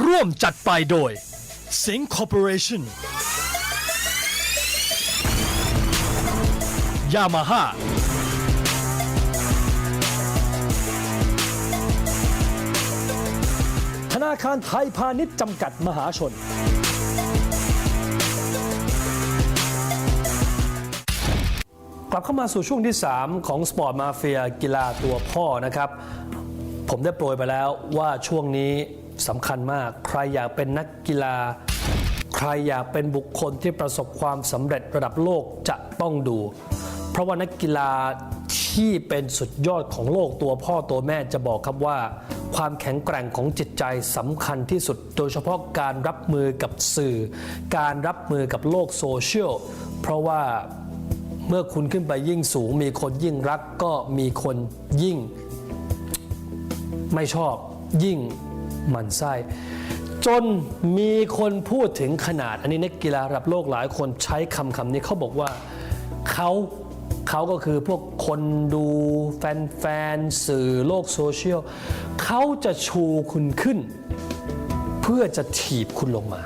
ร่วมจัดไปโดย Sing Corporation Yamaha ธนาคารไทยพาณิชย์จำกัดมหาชน กลับเข้ามาสู่ช่วงที่ 3 ของสปอร์ตมาเฟียกีฬาตัวพ่อนะครับ ผมได้โปรยไปแล้วว่าช่วงนี้ สำคัญมาก ใครอยากเป็นนักกีฬา ใครอยากเป็นบุคคลที่ประสบความสำเร็จระดับโลกจะต้องดู เพราะว่านักกีฬาที่เป็นสุดยอดของโลกตัวพ่อตัวแม่จะบอกครับว่า ความแข็งแกร่งของจิตใจสำคัญที่สุด โดยเฉพาะการรับมือกับสื่อ การรับมือกับโลกโซเชียลเพราะว่าเมื่อคุณขึ้นไปยิ่งสูง มีคนยิ่งรักก็มีคนยิ่ง ไม่ชอบยิ่ง หมันไส้ จนมีคนพูดถึงขนาด อันนี้นักกีฬาระดับโลกหลายคนใช้คำคำนี้เขาบอกว่าเขาเขาก็คือพวกคนดูแฟนๆสื่อโลกโซเชียลเขาจะชูคุณขึ้น เพื่อจะถีบคุณลงมา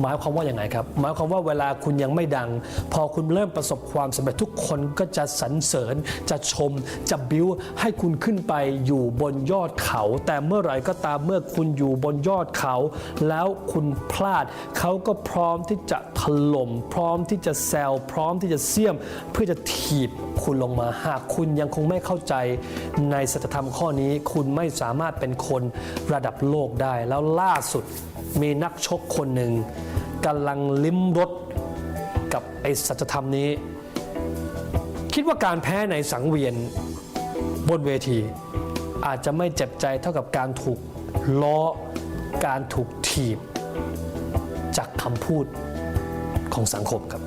หมายความว่าอย่างไงครับ หมายความว่าเวลาคุณยังไม่ดัง พอคุณเริ่มประสบความสำเร็จทุกคนก็จะสรรเสริญ จะชม จะบิ้วให้คุณขึ้นไปอยู่บนยอดเขา แต่เมื่อไหร่ก็ตามเมื่อคุณอยู่บนยอดเขา แล้วคุณพลาดเขาก็พร้อมที่จะถล่มพร้อมที่จะแซวพร้อมที่จะเสี่ยม เพื่อจะถีบคุณลงมาหากคุณยังคงไม่เข้าใจในสัจธรรมข้อนี้ คุณไม่สามารถเป็นคนระดับโลกได้ แล้วล่าสุดมีนักชกคนหนึ่งกำลังลิ้มรสกับไอ้สัจธรรมนี้ คิดว่าการแพ้ในสังเวียนบนเวที อาจจะไม่เจ็บใจเท่ากับการถูกล้อการถูกถีบจากคำพูด ของสังคมครับ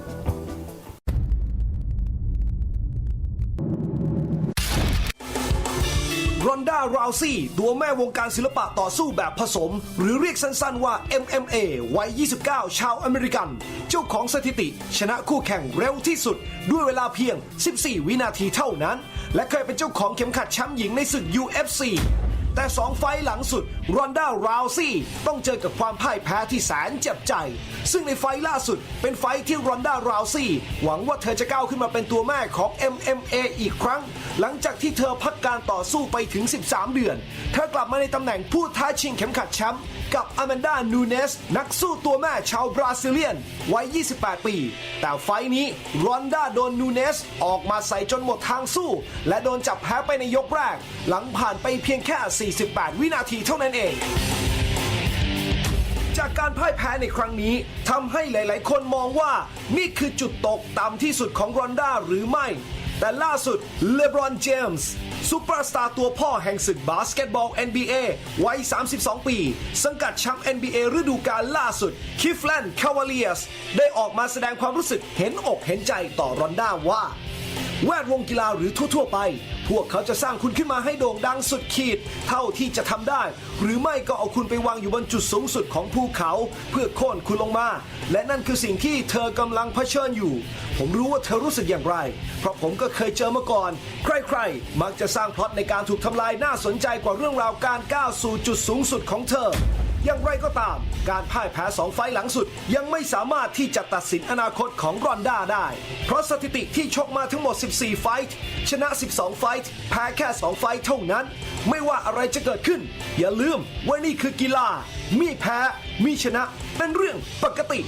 รอนด้าราวซี่ตัวแม่วงการศิลปะต่อสู้แบบผสม หรือเรียกสั้นๆว่า MMA วัย 29 ชาวอเมริกัน เจ้าของสถิติ ชนะคู่แข่งเร็วที่สุด ด้วยเวลาเพียง 14 วินาทีเท่านั้น และเคยเป็นเจ้าของเข็มขัดแชมป์หญิงในศึก UFC แต่สองไฟหลังสุดรอนด้าราวซี่ต้องเจอกับความพ่ายแพ้ที่แสนเจ็บใจ ซึ่งในไฟล่าสุดเป็นไฟที่รอนด้าราวซี่หวังว่าเธอจะก้าวขึ้นมาเป็นตัวแม่ของ MMA อีกครั้ง หลังจากที่เธอพักการต่อสู้ไปถึง 13 เดือน เธอกลับมาในตำแหน่งผู้ท้าชิงเข็มขัดแชมป์กับอแมนดา นูเนส นักสู้ตัวแม่ชาวบราซิเลียน วัย 28 ปี แต่ไฟนี้รอนด้าโดนนูเนส ออกมาใส่จนหมดทางสู้ และโดนจับแพ้ไปในยกแรก หลังผ่านไปเพียงแค่48 วินาทีเท่านั้นเอง จากการพ่ายแพ้ในครั้งนี้ทำให้หลาย ๆ คนมองว่านี่คือจุดตกต่ำที่สุดของรอนด้าหรือไม่ แต่ล่าสุดเลบรอนเจมส์ซูเปอร์สตาร์ตัวพ่อแห่งศึกบาสเกตบอล NBA วัย 32 ปี สังกัดแชมป์ NBA ฤดูกาลล่าสุดคิฟแลนด์คาวาเลียสได้ออกมาแสดงความรู้สึกเห็นอกเห็นใจต่อรอนด้าว่า แวดวงกีฬาหรือทั่ว ๆ ไป พวกเขาจะสร้างคุณขึ้นมาให้โด่งดังสุดขีด เท่าที่จะทำได้ หรือไม่ก็เอาคุณไปวางอยู่บนจุดสูงสุดของภูเขา เพื่อโค่นคุณลงมา และนั่นคือสิ่งที่เธอกำลังเผชิญอยู่ ผมรู้ว่าเธอรู้สึกอย่างไร เพราะผมก็เคยเจอมาก่อน ใครๆ มักจะสร้างพล็อตในการถูกทำลายน่าสนใจกว่าเรื่องราวการก้าวสู่จุดสูงสุดของเธอ อย่างไรก็ตาม การพ่ายแพ้สองไฟล์หลังสุด ยังไม่สามารถที่จะตัดสินอนาคตของรอนด้าได้ เพราะสถิติที่ชกมาทั้งหมด 14 ไฟท์ชนะ 12 ไฟท์แพ้แค่ 2 ไฟท์เท่านั้น ไม่ว่าอะไรจะเกิดขึ้น อย่าลืมว่านี่คือกีฬา มีแพ้ มีชนะ เป็นเรื่องปกติ